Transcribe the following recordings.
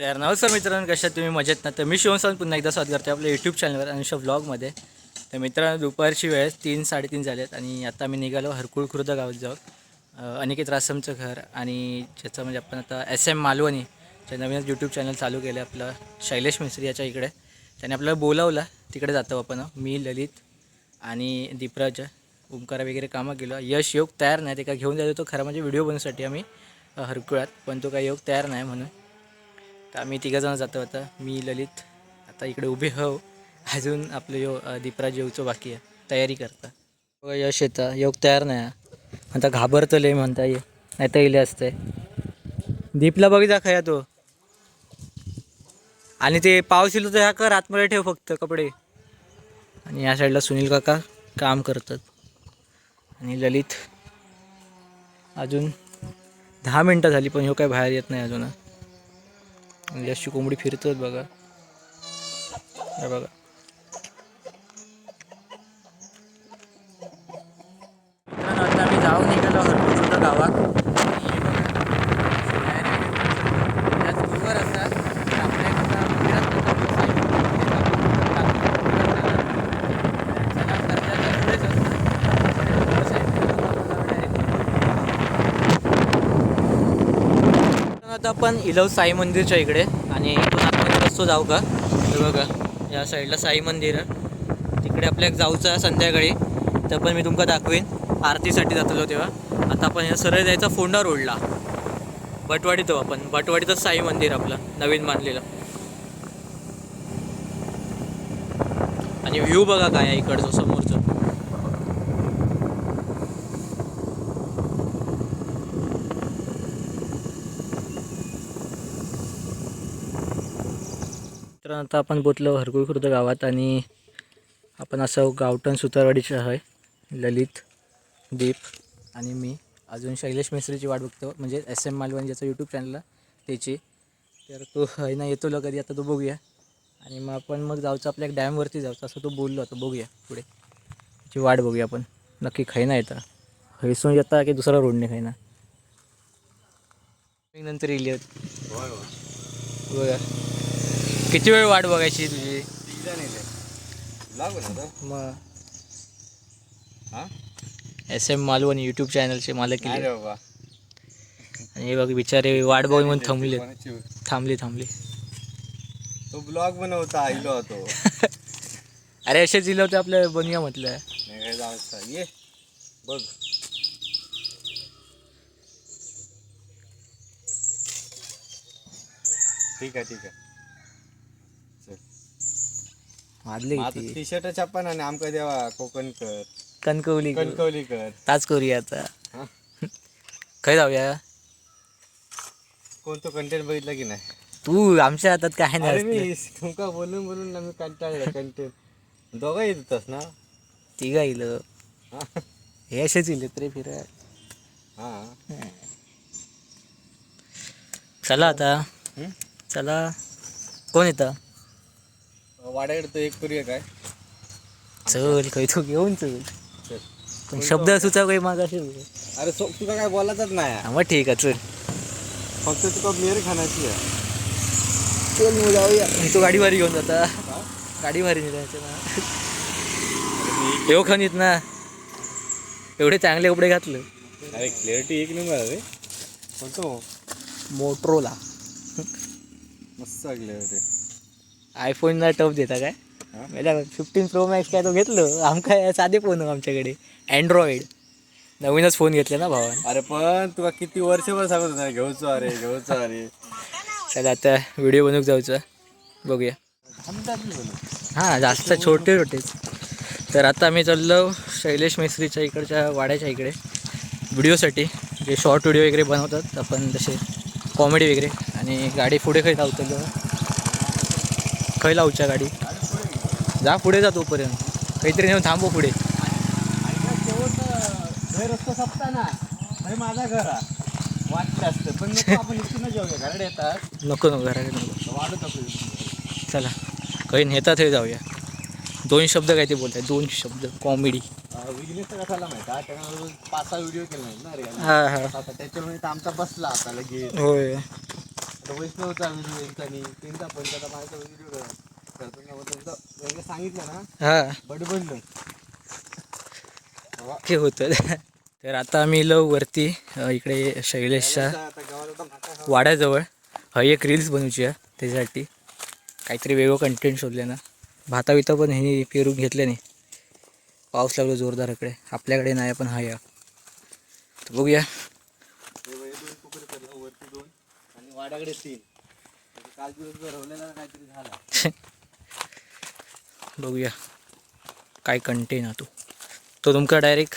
तर नमस्कार मित्रांनो कशा तुम्ही मजेत ना? तर मी शिवसन पुन्हा एकदा स्वागत करते आपल्या यूट्यूब चॅनलवर अनुषा ब्लॉगमध्ये तर मित्रांनो दुपारची वेळ तीन साडेतीन झालेत आणि आता मी निघालो हरकुळ खुर्द गावात जाऊ अनिकेत रासमचं घर आणि ज्याचं म्हणजे आपण आता एस एम मालवणी जे नवीनच यूट्यूब चॅनल चालू केलं आपलं शैलेश मिस्त्री याच्या इकडे. त्याने आपल्याला बोलावलं तिकडे जातो आपण. मी ललित आणि दीपराज ओंकारा वगैरे कामं केलं. यश योग तयार नाही ते का घेऊन जातो तो खरं म्हणजे व्हिडिओ बनवण्यासाठी आम्ही हरकुळात. पण तो काही योग तयार नाही म्हणून तर आम्ही तिघंजण जातो आता. मी ललित आता इकडे उभे हो अजून आपलं यो दीपराज येऊचं बाकी आहे. तयारी करता. बघा यश येतं. योग तयार नाही. हा. आता घाबरतो लय म्हणता ये. नाही तर इले असते. दीपला बघितला खया तो? आणि ते पाऊस येलो तर ह्या कर आतमध्ये ठेव फक्त कपडे. आणि या साईडला सुनील काका काम करतात. आणि ललित अजून दहा मिनटं झाली पण ह्यो काय बाहेर येत नाही अजून. आणि अशी कोंबडी फिरतात बघा. हे बघा. आता आम्ही जाऊन निघालो हरपूर गावात आणि हे बघा, बाहेर आहे. त्यात गुरुवार असतात तर आपल्या इकडं मंदिरात नव्हतं, साई मंदिर आहे. चला, दर्जाच्या पुढेच असतं. पुढे बस आहे, पुढे direct. आता आपण इलव साई मंदिरच्या इकडे आणि इथून आपण रस्तो जाऊ का हे बघा या साईडला साई मंदिर आहे. तिकडे आपल्या जाऊचं आहे संध्याकाळी. तर पण मी तुमका दाखवेन. आरतीसाठी जातलो तेव्हा. आता आपण या सरळ जायचा फोंडा रोडला. बटवाडी तो आपण. बटवाडीचं साई मंदिर आपलं नवीन बांधलेलं. आणि व्ह्यू बघा काय आहे इकडचं समोर. तर आता आपण पोचलो हरकुळ खुर्द गावात आणि आपण असं गावठण सुतारवाडीचे आहे. ललित दीप आणि मी. अजून शैलेश मिस्त्रीची वाट बघतो. म्हणजे एस एम मालवण ज्याचं यूट्यूब चॅनल त्याची. तर तो आहे ना येतो कधी आता तो बघूया. आणि मग आपण मग जाऊचं आपल्या एक डॅमवरती जाऊचं. असं तो बोललो होता बघूया पुढे. त्याची वाट बघूया आपण. नक्की खायना येतं. हैसून येता की दुसरा रोडने खायना नंतर येईल बघा किती वेळ वाट बघायची तुझी? मग. हा एस एम मालवण यूट्यूब चॅनलचे मालक केले आणि हे बघ बिचारे वाट बघून म्हणून थांबले? थांबली थांबली. तो ब्लॉग बनवता आईलो होतो अरे असेच दिलं होते आपल्या बनूया म्हटलं. ये. बघ. ठीक आहे ठीक आहे. मारले आता टी शर्ट छापा ना आमका देवा कोकण कर कणकवली कणकवली कर ताच करूया आता. हा? खय जाऊया कोणतं कंटेंट बघितलं की नाही? तू आमच्या हातात काय अरे नाही मी तुमका बोलून बोलून ना मी कंटाळलं कंटेंट दोघं येत होतास ना? तिघा येईल हा. हे असेच येईल रे फिराय हा. चला आता. हम्म? चला. कोण येतं? वाड्याकडे तो एक करूया काय चल खय तू घेऊन चल. चल. पण शब्द सुचा काही मागाशी. अरे सो तुला काय बोलायचंच नाही. मग ठीक आहे चल. फक्त तुका मेर खाण्याची आहे. चल मग जाऊया. मी तो गाडीवारी घेऊन जाता. गाडीवारी निघायचं ना. येऊ खनीत ना. एवढे चांगले कपडे घातले. अरे क्लिअरिटी एक नंबर अरे कोणतो मोट्रोला मस्त क्लिअरिटी आयफोनला टफ देता काय? मला फिफ्टीन प्रो मॅक्स काय तो घेतलो. आमका साधे फोन आमच्याकडे. अँड्रॉइड नवीनच फोन घेतले ना भावान. अरे पण तुला किती वर्षभर सांगत होता घेऊचो अरे घेऊचो अरे. चला आता व्हिडिओ बनवूक जाऊचं. बघूया. हां जास्त छोटे छोटेच. तर आता आम्ही चाललो शैलेश मिस्त्रीच्या इकडच्या वाड्याच्या इकडे. व्हिडिओसाठी जे शॉर्ट व्हिडिओ वगैरे बनवतात आपण तसे कॉमेडी वगैरे आणि गाडी पुढे खै लावतो खै लावच्या गाडी? जा पुढे जा तोपर्यंत. काहीतरी नेऊन थांबव पुढे. रस्ता माझा घर वाटलं असतं पण नको आपण इथून जाऊया येतात नको नको घराकडे नको. वाढत चला. काही नेतात हे जाऊया. दोन शब्द काय ते बोलतात दोन शब्द. कॉमेडी. विघ्नेश कसा माहिती त्यानं पाच सहा व्हिडिओ केले ना रे हां. हां त्याच्यामुळे आमचा बसला आता लगेच. होय. तर वैष्णवचा व्हिडिओ यांचा त्यांचा पण त्याचा माझा व्हिडिओ करतो ना मग त्यांचं वेगळं सांगितलं ना हां. बडबडलं. होतं. तर आता आम्ही इलो वरती इकडे शैलेशच्या. वाड्याजवळ. हा एक रील्स बनवूची आहे त्याच्यासाठी. काहीतरी वेगळं कंटेंट शोधले ना. भाता बिता पण हे पेरून घेतले नाही. पाऊस लागलो जोरदार इकडे. आपल्याकडे नाही पण हा या. तर बघूया ते वय दोन तुकडे पडलं वरती दोन तीन म्हणजे काल दिवस भरवलेला काहीतरी झाला. बघूया. काय कंटेन हा तो. तो तुमका डायरेक्ट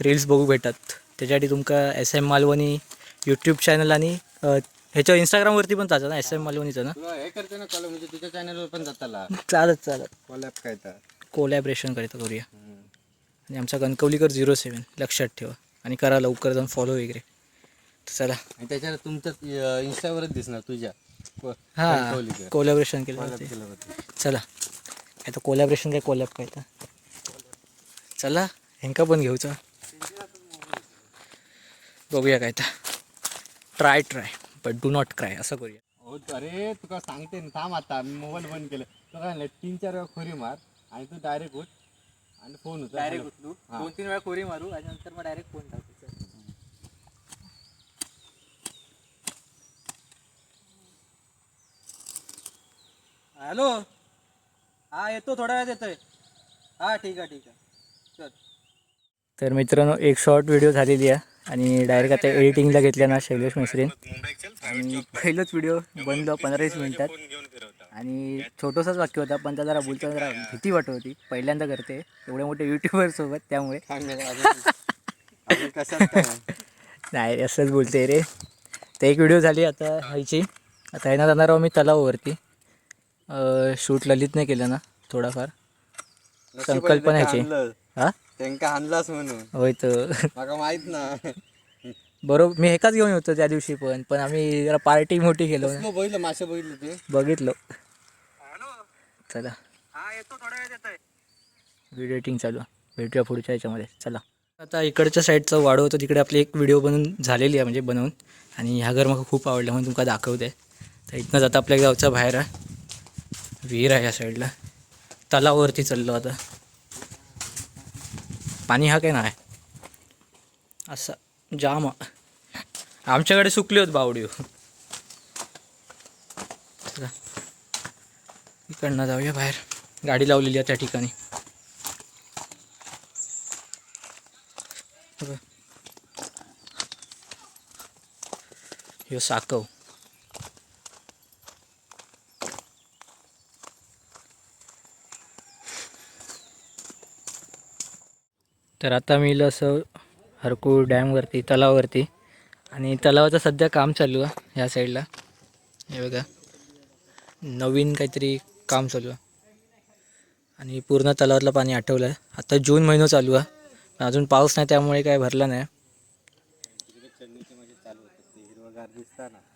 रील्स बघू भेटत. त्याच्यासाठी तुमका S M Malvani YouTube channel आणि ह्याच्या इंस्टाग्रामवरती पण जातं ना? एस एम मालवणीचं ना? हे करते ना कॉल म्हणजे तुझ्या चॅनलवर पण जाताला. चालत चालत. कॉलॅप काय तर. कोलॅबरेशन करता करूया. आणि आमचा कणकवलीकर झिरो सेवन लक्षात ठेवा. आणि करा लवकर जाऊन फॉलो वगैरे. चला. आणि त्याच्यावर तुमच्याच इंस्टावरच दिसणार तुझ्या. हां. कोलॅबरेशन केलं? Collab ते केलं होतं. चला. काय तर कोलॅबरेशन काय कोलॅब काय तर. चला हेंका पण घेऊचा बघूया काय तर. Try try but do not cry असं करूया. हो अरे तुका सांगते ना थांब आता मी मोबाईल बंद केलं. तुका काय नाही, तीन चार वेळा खोरी मार आणि तू डायरेक्ट उठ. आणि फोन होता डायरेक्ट उचलू हां. दोन तीन वेळा खोरी मारू आणि नंतर मग डायरेक्ट फोन टाकू. हॅलो? हा येतो थोड्या वेळात येतोय. हा ठीक आहे ठीक आहे. चल. तर मित्रांनो एक शॉर्ट व्हिडिओ झालेली आहे आणि डायरेक्ट आता एडिटिंगला घेतल्या ना शैलेश मिश्रीन. आणि पहिलंच व्हिडिओ बनलो पंधरा वीस मिनिटात. आणि छोटंसंच वाक्य होता पण त्या जरा बोलताना जरा भीती वाटत होती. पहिल्यांदा करते. एवढ्या मोठ्या युट्यूबर सोबत त्यामुळे. नाही असंच बोलते रे. तर एक व्हिडिओ झाली आता ह्याची आता येणार जाणार आहोत मी तलावावरती. शूट ललितने केलं ना थोडाफार. संकल्पना ह्याची. आणलं. हा? म्हणून. होय तर मला माहीत ना. बरोबर मी एकाच घेऊन होतो त्या दिवशी पण पण आम्ही जरा पार्टी मोठी केलो. ना बघितलं मासे बघितले ते? बघितलं. चला. व्हिडिओ एडिटिंग चालू. आहे. भेटूया पुढच्या ह्याच्यामध्ये चला. आता इकडच्या साईडचं वाडं होतं तिकडे आपली एक व्हिडिओ बनवून झालेली आहे म्हणजे बनवून. आणि ह्या घर मला खूप आवडलं म्हणून तुमका दाखवते. तर इथनं जाता आपल्या गावचा बाहेर. आहे विहीर आहे या साईडला. तलावावरती चाललो आता. पाणी हा काय नाही. असा जाम आमच्याकडे सुकली होत बावडी इकडनं जाऊया बाहेर. गाडी लावलेली आहे त्या ठिकाणी. ह्यो साकव. तर आता मी असं हरकूळ डॅमवरती तलावावरती आणि तलावाचं सध्या काम चालू आहे ह्या साईडला हे बघा. नवीन काहीतरी काम चालू आहे. आणि पूर्ण तलावातलं पाणी आठवलं आहे. आता जून महिना चालू आहे. पण अजून पाऊस नाही त्यामुळे काय भरला नाही.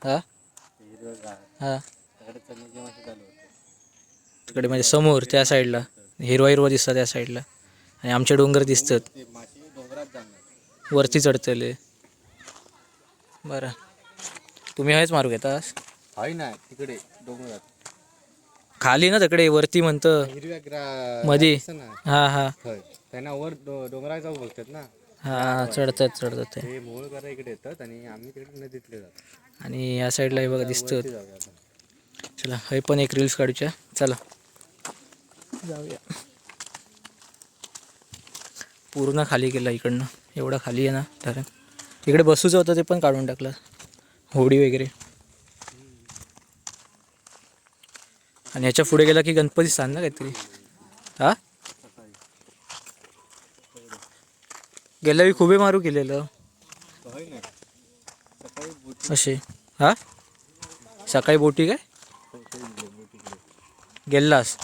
हां? हां. चालू तिकडे म्हणजे समोर त्या साईडला हिरवा हिरवा दिसतं त्या साईडला आणि आमचे डोंगर दिसतात. वरती चढतले. बरं. तुम्ही हेच मारू ना तिकडे डोंगरात. खाली ना तिकडे वरती म्हणतं. हिरव्या ग्रा मधी. ना. हा हा. होय. त्यांना वर डो- जाऊ बघतात ना. हा चढतात चढतात ते. ते इकडे येतात आणि आम्ही तिकडे नदीतले जातो. आणि या साईडला हे बघा दिसतं. वरती जाऊया आपण. चला हे पण एक रील्स काढूच्या. चला. जाऊया. पूर्ण खाली केलं इकडनं. एवढं खाली आहे ना धरण. इकडे बसूचं होतं ते पण काढून टाकलं. होडी वगैरे. आणि ह्याच्या पुढे गेला की गणपती स्थान ना काहीतरी. हा? गेल्या वेळी खुबे मारू केलेलं. सकाळी बोटी असे. हा? सकाळी बोटी काय? गेलास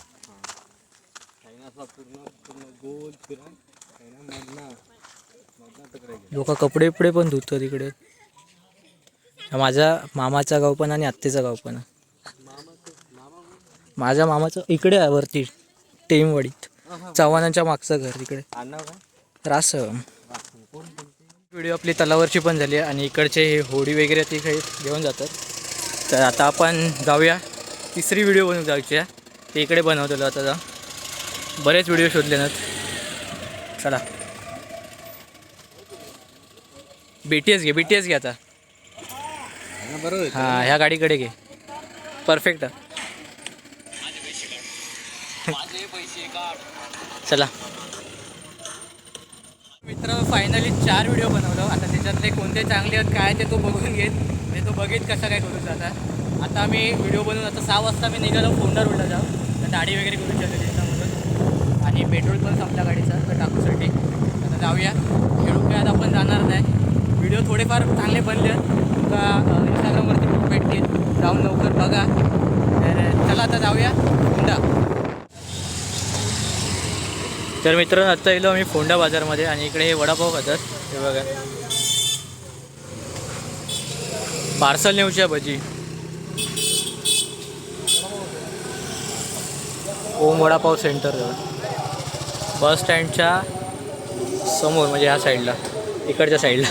लोक कपडे बिपडे पण धुतात तिकडे माझ्या मामाचा गाव पण आणि आत्तेचा गाव पण. माझ्या मामाचं इकडे आहे वरती टेमवाडीत. चव्हाणांच्या मागचं घर तिकडे रास व्हिडिओ आपली तलावरची पण झाली आहे आणि इकडचे हे होडी वगैरे ती काही घेऊन जातात. तर आता आपण जाऊया. तिसरी व्हिडिओ बनवू जायची आहे. ते इकडे बनवलेलं आता जा. बरेच व्हिडिओ शोधले ना चला. बी टी एस घे बी टी एस घे आता. बरोबर हां ह्या गाडीकडे घे. परफेक्ट चला. मित्र फायनली चार व्हिडिओ बनवलो. आता त्याच्यातले कोणते चांगले आहेत काय ते तो बघून घेत म्हणजे तो बघित कसं काय करू आता. आता आम्ही व्हिडिओ बनवून आता सहा वाजता मी निघालो फोंडा रोडला जाऊ. तर दाढी वगैरे करून त्याच्यामधून आणि पेट्रोल पण संपला गाडीचा तर टाकूसाठी. आता जाऊया. खेळून काय आता आपण जाणार नाही. व्हिडिओ थोडेफार चांगले बनले आहेत. तुमका इंस्टाग्रामवरती भेटतील जाऊन लवकर बघा. तर चला आता जाऊया. फोंडा तर मित्र आत्ता येलो आम्ही फोंडा बाजारमध्ये आणि इकडे हे वडापाव खातात. हे बघा. पार्सल नेऊच्या भजी. ओम वडापाव सेंटर बस स्टँडच्या समोर म्हणजे ह्या साईडला इकडच्या साईडला.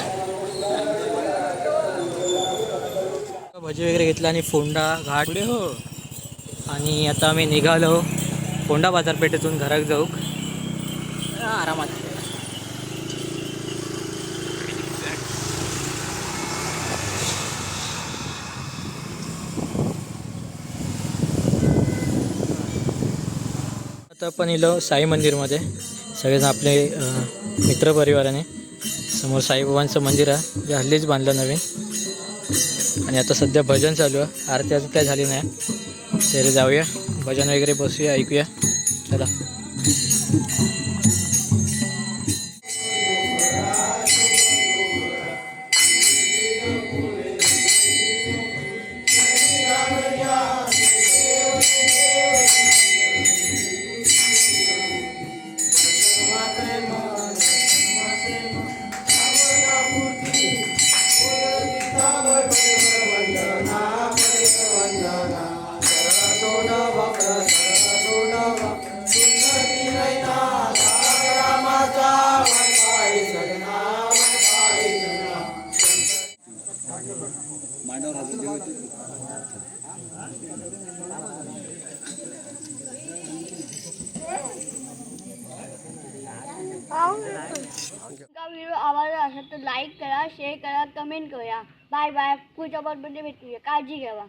भजी वगैरे घेतला आणि फोंडा घाट. हो. आणि आता आम्ही निघालो फोंडा बाजारपेठेतून घरात जाऊ आरामात. आता आपण इलो साई मंदिरमध्ये. सगळेजण आपले मित्रपरिवाराने समोर साईबाबांचं मंदिर आहे. जे हल्लीच बांधलं नवीन. आणि आता सध्या भजन चालू आहे. आरती अजून काय झाली नाही. तरी जाऊया. भजन वगैरे बसूया ऐकूया. चला. लाईक करा शेअर करा कमेंट करा. बाय बाय पुढच्या बरोबर भेटूया. काळजी घ्यावा.